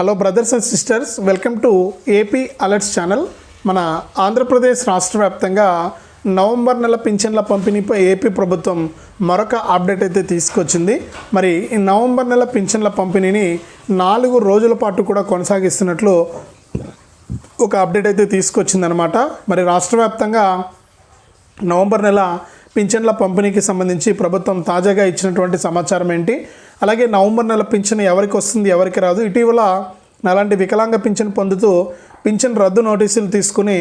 Hello brothers and sisters welcome to AP alerts channel మన ఆంధ్రప్రదేశ్ రాష్ట్ర వ్యాప్తంగా నవంబర్ నెల పింఛన్ల పంపిణీపై ఏపీ ప్రభుత్వం మరొక అప్డేట్ అయితే తీసుకొచ్చింది. మరి ఈ నవంబర్ నెల పింఛన్ల పంపిణీని నాలుగు రోజుల పాటు కూడా కొనసాగిస్తున్నట్లు ఒక అప్డేట్ అయితే తీసుకొచ్చిందనమాట మరి రాష్ట్ర వ్యాప్తంగా నవంబర్ నెల పింఛన్ల పంపిణీకి సంబంధించి ప్రభుత్వం తాజాగా ఇచ్చినటువంటి సమాచారం ఏంటి? అలాగే నవంబర్ నెల పింఛన్ ఎవరికి వస్తుంది ఎవరికి రాదు. ఇటీవల అలాంటి వికలాంగ పింఛన్ పొందుతూ పింఛన్ రద్దు నోటీసులు తీసుకుని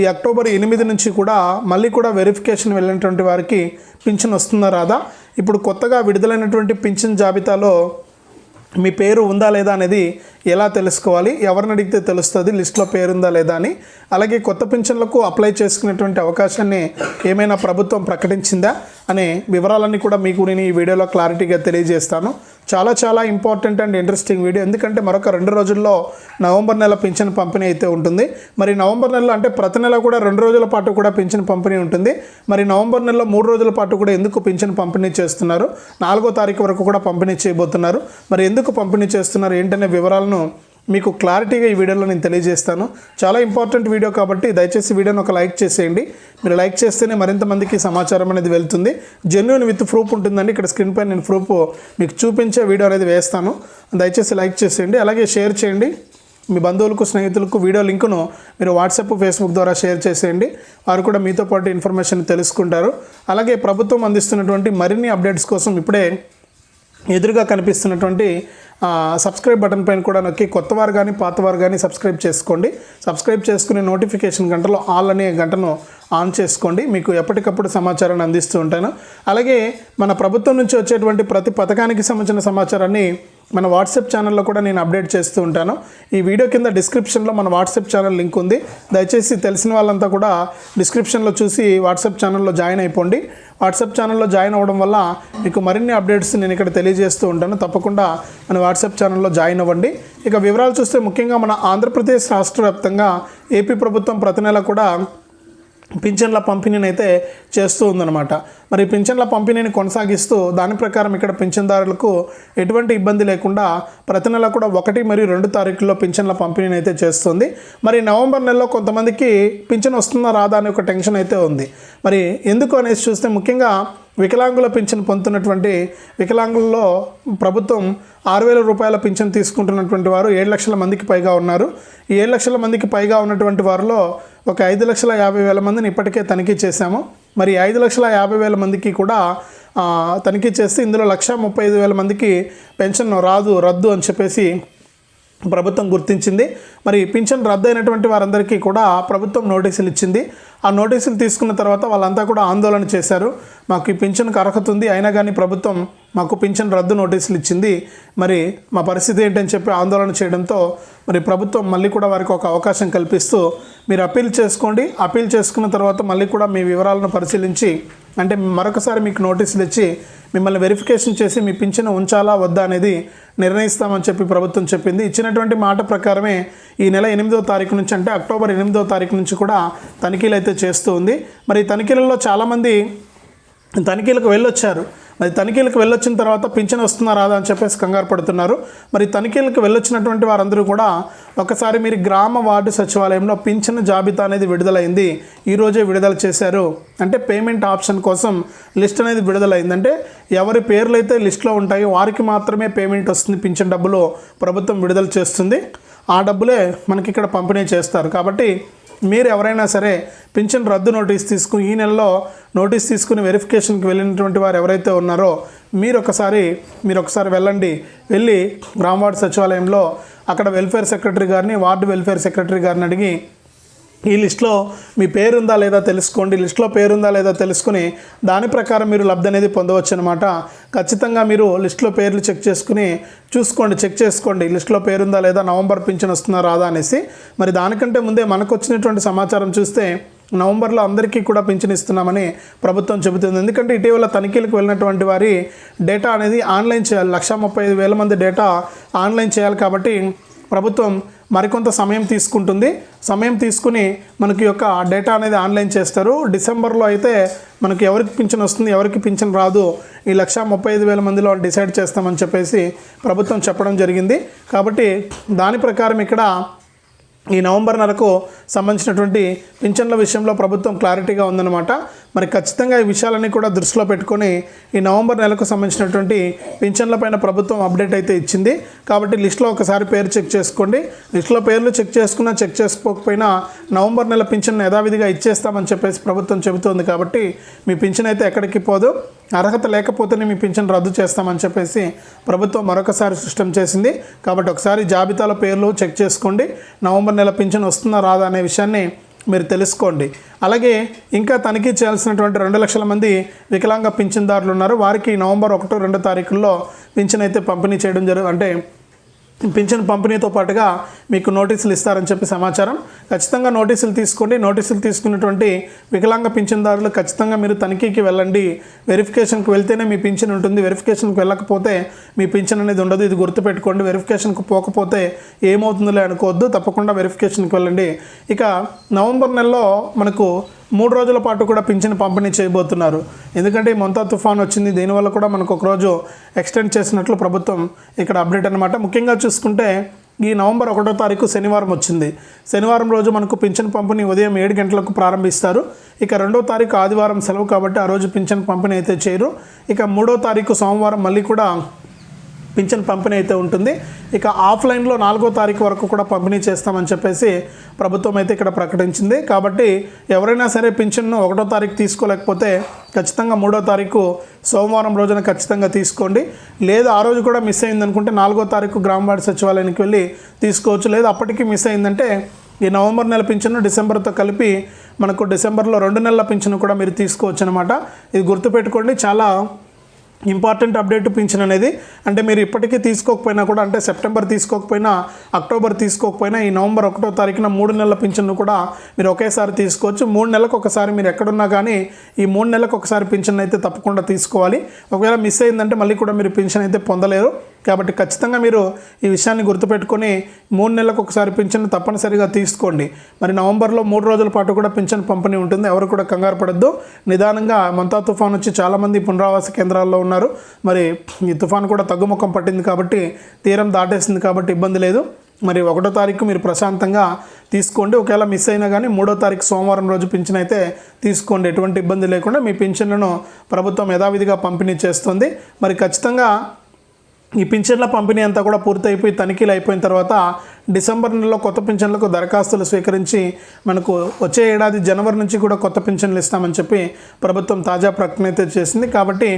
ఈ అక్టోబర్ ఎనిమిది నుంచి కూడా మళ్ళీ కూడా వెరిఫికేషన్ వెళ్ళినటువంటి వారికి పింఛన్ వస్తుందా రాదా? ఇప్పుడు కొత్తగా విడుదలైనటువంటి పింఛన్ జాబితాలో మీ పేరు ఉందా లేదా అనేది ఎలా తెలుసుకోవాలి? ఎవరిని అడిగితే తెలుస్తుంది? లిస్ట్లో పేరు ఉందా లేదా అని. అలాగే కొత్త పింఛన్లకు అప్లై చేసుకునేటువంటి అవకాశాన్ని ఏమైనా ప్రభుత్వం ప్రకటించిందా అనే వివరాలన్నీ కూడా మీకు నేను ఈ వీడియోలో క్లారిటీగా తెలియజేస్తాను. చాలా చాలా ఇంపార్టెంట్ అండ్ ఇంట్రెస్టింగ్ వీడియో. ఎందుకంటే మరొక రెండు రోజుల్లో నవంబర్ నెల పింఛన్ పంపిణీ అయితే ఉంటుంది. మరి నవంబర్ నెలలో అంటే ప్రతి నెల కూడా రెండు రోజుల పాటు కూడా పింఛన్ పంపిణీ ఉంటుంది. మరి నవంబర్ నెలలో మూడు రోజుల పాటు కూడా ఎందుకు పింఛన్ పంపిణీ చేస్తున్నారు? నాలుగో తారీఖు వరకు కూడా పంపిణీ చేయబోతున్నారు. మరి ఎందుకు పంపిణీ చేస్తున్నారు? ఏంటనే వివరాలను మీకు క్లారిటీగా ఈ వీడియోలో నేను తెలియజేస్తాను. చాలా ఇంపార్టెంట్ వీడియో కాబట్టి దయచేసి వీడియోని ఒక లైక్ చేసేయండి. మీరు లైక్ చేస్తేనే మరింత మందికి సమాచారం అనేది వెళ్తుంది. జెన్యున్ విత్ ప్రూఫ్ ఉంటుందండి. ఇక్కడ స్క్రీన్ పై నేను ప్రూఫ్ మీకు చూపించే వీడియో అనేది వేస్తాను. దయచేసి లైక్ చేసేయండి. అలాగే షేర్ చేయండి. మీ బంధువులకు స్నేహితులకు వీడియో లింకును మీరు వాట్సాప్ ఫేస్బుక్ ద్వారా షేర్ చేసేయండి. వారు కూడా మీతో పాటు ఇన్ఫర్మేషన్ తెలుసుకుంటారు. అలాగే ప్రభుత్వం అందిస్తున్నటువంటి మరిన్ని అప్డేట్స్ కోసం ఇప్పుడే ఎదురుగా కనిపిస్తున్నటువంటి సబ్స్క్రైబ్ బటన్ పైన కూడా నొక్కి కొత్తవారు కానీ పాతవారు కానీ సబ్స్క్రైబ్ చేసుకోండి. సబ్స్క్రైబ్ చేసుకునే నోటిఫికేషన్ గంటలో ఆల్ అనే గంటను ఆన్ చేసుకోండి. మీకు ఎప్పటికప్పుడు సమాచారాన్ని అందిస్తూ ఉంటాను. అలాగే మన ప్రభుత్వం నుంచి వచ్చేటువంటి ప్రతి పథకానికి సంబంధించిన సమాచారాన్ని మన వాట్సాప్ ఛానల్లో కూడా నేను అప్డేట్ చేస్తూ ఉంటాను. ఈ వీడియో కింద డిస్క్రిప్షన్లో మన వాట్సాప్ ఛానల్ లింక్ ఉంది. దయచేసి తెలిసిన వాళ్ళంతా కూడా డిస్క్రిప్షన్లో చూసి వాట్సాప్ ఛానల్లో జాయిన్ అయిపోండి. వాట్సాప్ ఛానల్లో జాయిన్ అవ్వడం వల్ల మీకు మరిన్ని అప్డేట్స్ నేను ఇక్కడ తెలియజేస్తూ ఉంటాను. తప్పకుండా మన వాట్సాప్ ఛానల్లో జాయిన్ అవ్వండి. ఇక వివరాలు చూస్తే ముఖ్యంగా మన ఆంధ్రప్రదేశ్ రాష్ట్ర వ్యాప్తంగా ఏపీ ప్రభుత్వం ప్రతి నెల కూడా పింఛన్ల పంపిణీని అయితే చేస్తూ ఉందన్నమాట. మరి పింఛన్ల పంపిణీని కొనసాగిస్తూ దాని ప్రకారం ఇక్కడ పింఛన్దారులకు ఎటువంటి ఇబ్బంది లేకుండా ప్రతి నెల కూడా ఒకటి మరియు రెండు తారీఖుల్లో పింఛన్ల పంపిణీని అయితే చేస్తుంది. మరి నవంబర్ నెలలో కొంతమందికి పింఛన్ వస్తుందా రాదా అనే ఒక టెన్షన్ అయితే ఉంది. మరి ఎందుకు అనేసి చూస్తే ముఖ్యంగా వికలాంగుల పింఛన్ పొందుతున్నటువంటి వికలాంగుల్లో ప్రభుత్వం ఆరు వేల రూపాయల పింఛన్ తీసుకుంటున్నటువంటి వారు ఏడు లక్షల మందికి పైగా ఉన్నారు. ఈ ఏడు లక్షల మందికి పైగా ఉన్నటువంటి వారిలో ఒక ఐదు లక్షల యాభై వేల మందిని ఇప్పటికే తనిఖీ చేశాము. మరి ఐదు లక్షల యాభై వేల మందికి కూడా తనిఖీ చేస్తే ఇందులో లక్ష ముప్పై ఐదు వేల మందికి పెన్షన్ రాదు రద్దు అని చెప్పేసి ప్రభుత్వం గుర్తించింది. మరి పింఛన్ రద్దు అయినటువంటి వారందరికీ కూడా ప్రభుత్వం నోటీసులు ఇచ్చింది. ఆ నోటీసులు తీసుకున్న తర్వాత వాళ్ళంతా కూడా ఆందోళన చేశారు. మాకు ఈ పింఛన్కి అర్హత ఉంది. అయినా కానీ ప్రభుత్వం మాకు పింఛన్ రద్దు నోటీసులు ఇచ్చింది. మరి మా పరిస్థితి ఏంటని చెప్పి ఆందోళన చేయడంతో మరి ప్రభుత్వం మళ్ళీ కూడా వారికి ఒక అవకాశం కల్పిస్తూ మీరు అప్పీల్ చేసుకోండి. అప్పీల్ చేసుకున్న తర్వాత మళ్ళీ కూడా మీ వివరాలను పరిశీలించి అంటే మరొకసారి మీకు నోటీసులు ఇచ్చి మిమ్మల్ని వెరిఫికేషన్ చేసి మీ పింఛను ఉంచాలా వద్దా అనేది నిర్ణయిస్తామని చెప్పి ప్రభుత్వం చెప్పింది. ఇచ్చినటువంటి మాట ప్రకారమే ఈ నెల ఎనిమిదో తారీఖు నుంచి అంటే అక్టోబర్ ఎనిమిదో తారీఖు నుంచి కూడా తనిఖీలు అయితే చేస్తూ ఉంది. మరి ఈ తనిఖీలలో చాలామంది తనిఖీలకు వెళ్ళొచ్చారు. మరి తనిఖీలకు వెళ్ళొచ్చిన తర్వాత పింఛన్ వస్తుందా రాదా అని చెప్పేసి కంగారు పడుతున్నారు. మరి తనిఖీలకు వెళ్ళొచ్చినటువంటి వారందరూ కూడా ఒకసారి మీరు గ్రామ వార్డు సచివాలయంలో పింఛన్ జాబితా అనేది విడుదలైంది. ఈరోజే విడుదల చేశారు. అంటే పేమెంట్ ఆప్షన్ కోసం లిస్ట్ అనేది విడుదలైంది. అంటే ఎవరి పేర్లు అయితే లిస్ట్లో ఉంటాయో వారికి మాత్రమే పేమెంట్ వస్తుంది పింఛన్ డబ్బులు ప్రభుత్వం విడుదల చేస్తుంది. ఆ డబ్బులే మనకి ఇక్కడ పంపిణీ చేస్తారు. కాబట్టి మీరు ఎవరైనా సరే పింఛన్ రద్దు నోటీస్ తీసుకుని ఈ నెలలో నోటీస్ తీసుకుని వెరిఫికేషన్కి వెళ్ళినటువంటి వారు ఎవరైతే ఉన్నారో మీరు ఒకసారి మీరు ఒకసారి వెళ్ళండి. వెళ్ళి గ్రామవార్డు సచివాలయంలో అక్కడ వెల్ఫేర్ సెక్రటరీ గారిని వార్డు వెల్ఫేర్ సెక్రటరీ గారిని అడిగి ఈ లిస్ట్లో మీ పేరుందా లేదా తెలుసుకోండి. లిస్ట్లో పేరుందా లేదా తెలుసుకుని దాని ప్రకారం మీరు లబ్ధి అనేది పొందవచ్చు అనమాట ఖచ్చితంగా మీరు లిస్ట్లో పేర్లు చెక్ చేసుకుని చూసుకోండి చెక్ చేసుకోండి. లిస్ట్లో పేరుందా లేదా నవంబర్ పింఛన్ వస్తుందా రాదా అనేసి. మరి దానికంటే ముందే మనకు వచ్చినటువంటి సమాచారం చూస్తే నవంబర్లో అందరికీ కూడా పింఛన్ ఇస్తున్నామని ప్రభుత్వం చెబుతుంది. ఎందుకంటే ఇటీవల తనిఖీలకు వెళ్ళినటువంటి వారి డేటా అనేది ఆన్లైన్ చేయాలి. లక్ష ముప్పై ఐదు వేల మంది డేటా ఆన్లైన్ చేయాలి కాబట్టి ప్రభుత్వం మరికొంత సమయం తీసుకుంటుంది. సమయం తీసుకుని మనకి యొక్క డేటా అనేది ఆన్లైన్ చేస్తారు. డిసెంబర్లో అయితే మనకి ఎవరికి పింఛన్ వస్తుంది ఎవరికి పింఛన్ రాదు ఈ లక్ష ముప్పై ఐదు వేల మందిలో డిసైడ్ చేస్తామని చెప్పేసి ప్రభుత్వం చెప్పడం జరిగింది. కాబట్టి దాని ప్రకారం ఇక్కడ ఈ నవంబర్ నెలకు సంబంధించినటువంటి పింఛన్ల విషయంలో ప్రభుత్వం క్లారిటీగా ఉందన్నమాట. మరి ఖచ్చితంగా ఈ విషయాలన్నీ కూడా దృష్టిలో పెట్టుకొని ఈ నవంబర్ నెలకు సంబంధించినటువంటి పింఛన్లపైన ప్రభుత్వం అప్డేట్ అయితే ఇచ్చింది. కాబట్టి లిస్ట్లో ఒకసారి పేరు చెక్ చేసుకోండి. లిస్ట్లో పేర్లు చెక్ చేసుకున్నా చెక్ చేసుకోకపోయినా నవంబర్ నెల పింఛన్ యథావిధిగా ఇచ్చేస్తామని చెప్పేసి ప్రభుత్వం చెబుతోంది కాబట్టి మీ పింఛన్ అయితే ఎక్కడికి పోదు. అర్హత లేకపోతేనే మీ పింఛన్ రద్దు చేస్తామని చెప్పేసి ప్రభుత్వం మరొకసారి స్పష్టం చేసింది. కాబట్టి ఒకసారి జాబితాలో పేర్లు చెక్ చేసుకోండి. నవంబర్ నెల పింఛన్ వస్తుందా రాదా అనే విషయాన్ని మీరు తెలుసుకోండి. అలాగే ఇంకా తనిఖీ చేయాల్సినటువంటి రెండు లక్షల మంది వికలాంగ పింఛన్దారులు ఉన్నారు. వారికి నవంబర్ ఒకటో రెండో తారీఖుల్లో పింఛన్ అయితే పంపిణీ చేయడం జరుగు అంటే పింఛన్ పంపిణీతో పాటుగా మీకు నోటీసులు ఇస్తారని చెప్పి సమాచారం. ఖచ్చితంగా నోటీసులు తీసుకోండి. నోటీసులు తీసుకున్నటువంటి వికలాంగ పింఛన్దారులు ఖచ్చితంగా మీరు తనిఖీకి వెళ్ళండి. వెరిఫికేషన్కి వెళ్తేనే మీ పింఛన్ ఉంటుంది. వెరిఫికేషన్కి వెళ్ళకపోతే మీ పింఛన్ అనేది ఉండదు. ఇది గుర్తుపెట్టుకోండి. వెరిఫికేషన్కి పోకపోతే ఏమవుతుందిలే అనుకోవద్దు. తప్పకుండా వెరిఫికేషన్కి వెళ్ళండి. ఇక నవంబర్ నెలలో మనకు మూడు రోజుల పాటు కూడా పింఛన్ పంపిణీ చేయబోతున్నారు. ఎందుకంటే ఈ మొంతా తుఫాన్ వచ్చింది దీనివల్ల కూడా మనకు ఒక రోజు ఎక్స్టెండ్ చేసినట్లు ప్రభుత్వం ఇక్కడ అప్డేట్ అనమాట ముఖ్యంగా చూసుకుంటే ఈ నవంబర్ ఒకటో తారీఖు శనివారం వచ్చింది. శనివారం రోజు మనకు పింఛన్ పంపిణీ ఉదయం ఏడు గంటలకు ప్రారంభిస్తారు. ఇక రెండో తారీఖు ఆదివారం సెలవు కాబట్టి ఆ రోజు పింఛన్ పంపిణీ అయితే చేయరు. ఇక మూడో తారీఖు సోమవారం మళ్ళీ కూడా పింఛన్ పంపిణీ అయితే ఉంటుంది. ఇక ఆఫ్లైన్లో నాలుగో తారీఖు వరకు కూడా పంపిణీ చేస్తామని చెప్పేసి ప్రభుత్వం అయితే ఇక్కడ ప్రకటించింది. కాబట్టి ఎవరైనా సరే పింఛన్ను ఒకటో తారీఖు తీసుకోలేకపోతే ఖచ్చితంగా మూడో తారీఖు సోమవారం రోజున ఖచ్చితంగా తీసుకోండి. లేదా ఆ రోజు కూడా మిస్ అయిందనుకుంటే నాలుగో తారీఖు గ్రామవార్డు సచివాలయానికి వెళ్ళి తీసుకోవచ్చు. లేదా అప్పటికి మిస్ అయిందంటే ఈ నవంబర్ నెల పింఛను డిసెంబర్తో కలిపి మనకు డిసెంబర్లో రెండు నెలల పింఛను కూడా మీరు తీసుకోవచ్చు అనమాట ఇది గుర్తుపెట్టుకోండి చాలా ఇంపార్టెంట్ అప్డేట్ పింఛన్ అనేది అంటే మీరు ఇప్పటికీ తీసుకోకపోయినా కూడా అంటే సెప్టెంబర్ తీసుకోకపోయినా అక్టోబర్ తీసుకోకపోయినా ఈ నవంబర్ ఒకటో తారీఖున మూడు నెలల పింఛన్ను కూడా మీరు ఒకేసారి తీసుకోవచ్చు. మూడు నెలలకు ఒకసారి మీరు ఎక్కడున్నా కానీ ఈ మూడు నెలలకు ఒకసారి పింఛన్ అయితే తప్పకుండా తీసుకోవాలి. ఒకవేళ మిస్ అయిందంటే మళ్ళీ కూడా మీరు పింఛన్ అయితే పొందలేరు. కాబట్టి ఖచ్చితంగా మీరు ఈ విషయాన్ని గుర్తుపెట్టుకొని మూడు నెలలకు ఒకసారి పింఛన్ తప్పనిసరిగా తీసుకోండి. మరి నవంబర్లో మూడు రోజుల పాటు కూడా పింఛన్ పంపిణీ ఉంటుంది. ఎవరు కూడా కంగారు పడద్దు. నిదానంగా మంతా తుఫాన్ వచ్చి చాలామంది పునరావాస కేంద్రాల్లో ఉన్నారు. మరి ఈ తుఫాన్ కూడా తగ్గుముఖం పట్టింది కాబట్టి తీరం దాటేసింది కాబట్టి ఇబ్బంది లేదు. మరి ఒకటో తారీఖు మీరు ప్రశాంతంగా తీసుకోండి. ఒకవేళ మిస్ అయినా కానీ మూడో తారీఖు సోమవారం రోజు పింఛన్ అయితే తీసుకోండి. ఎటువంటి ఇబ్బంది లేకుండా మీ పింఛన్లను ప్రభుత్వం యథావిధిగా పంపిణీ చేస్తుంది. మరి ఖచ్చితంగా ఈ పింఛన్ల పంపిణీ అంతా కూడా పూర్తయిపోయి తనిఖీలు అయిపోయిన తర్వాత డిసెంబర్ నెలలో కొత్త పింఛన్లకు దరఖాస్తులు స్వీకరించి మనకు వచ్చే ఏడాది జనవరి నుంచి కూడా కొత్త పింఛన్లు ఇస్తామని చెప్పి ప్రభుత్వం తాజా ప్రకటన అయితే చేసింది. కాబట్టి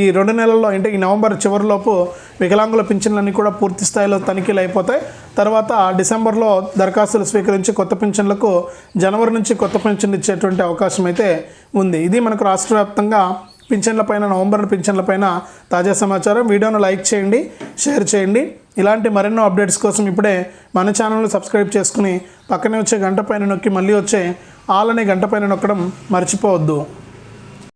ఈ రెండు నెలల్లో అంటే ఈ నవంబర్ చివరిలోపు వికలాంగుల పింఛన్లన్నీ కూడా పూర్తి స్థాయిలో తనిఖీలు అయిపోతాయి. తర్వాత డిసెంబర్లో దరఖాస్తులు స్వీకరించి కొత్త పింఛన్లకు జనవరి నుంచి కొత్త పింఛన్లు ఇచ్చేటువంటి అవకాశం అయితే ఉంది. ఇది మనకు రాష్ట్ర వ్యాప్తంగా పింఛన్ల పైన నవంబర్ పింఛన్ల పైన తాజా సమాచారం. వీడియోను లైక్ చేయండి షేర్ చేయండి. ఇలాంటి మరెన్నో అప్డేట్స్ కోసం ఇప్పుడే మన ఛానల్ని సబ్స్క్రైబ్ చేసుకుని పక్కనే వచ్చే గంట పైన నొక్కి మళ్ళీ వచ్చే ఆల్ అనే గంట పైన నొక్కడం మర్చిపోవద్దు.